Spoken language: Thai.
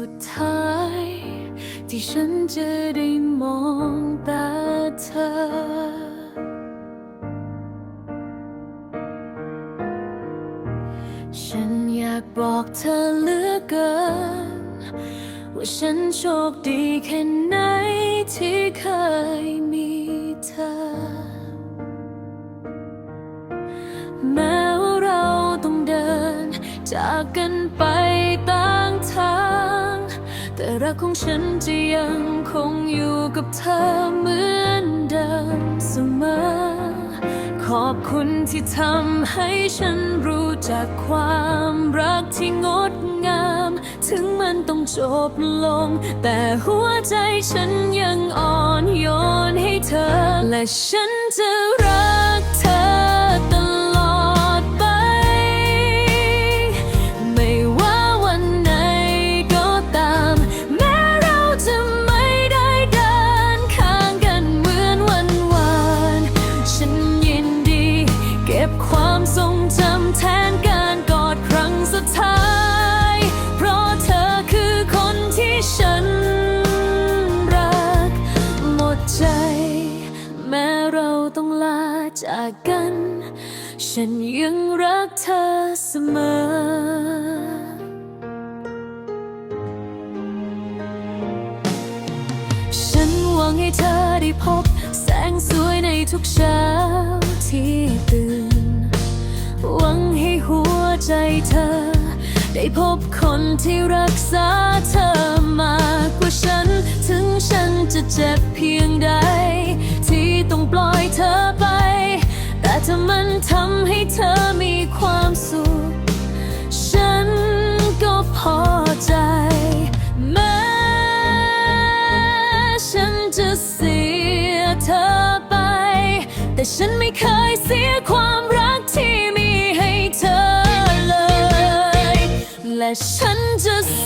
สุดท้าย ที่ฉันจะได้มองตาเธอฉันอยากบอกเธอเหลือเกิน ว่าฉันโชคดีแค่ไหนที่เคยมีเธอ แม้ว่าเราต้องเดินจากกันไป รักของฉันจะยังคงอยู่กับเธอเหมือนเดิมเสมอ ขอบคุณที่ทำให้ฉันรู้จักความรักที่งดงาม ถึงมันต้องจบลง แต่หัวใจฉันยังอ่อนโยนให้เธอ และฉันจะรัก ก็บความทรงจำแทนการกอดครั้งสุดท้าย เพราะเธอคือคนที่ฉันรัก หมดใจ แม้เราต้องลาจากกัน ฉันยังรักเธอเสมอฉันหวังให้เธอได้พบแสงสวยในทุกเช้าที่ตื่น หวังให้หัวใจเธอ ได้พบคนที่รักษาเธอมากกว่าฉัน ถึงฉันจะเจ็บเพียงใด ที่ต้องปล่อยเธอไป แต่ถ้ามันทำให้เธอมีความสุข ฉันก็พอใจแม้ฉันจะเสียเธอไป แต่ฉันไม่เคยเสียความรัก มีใ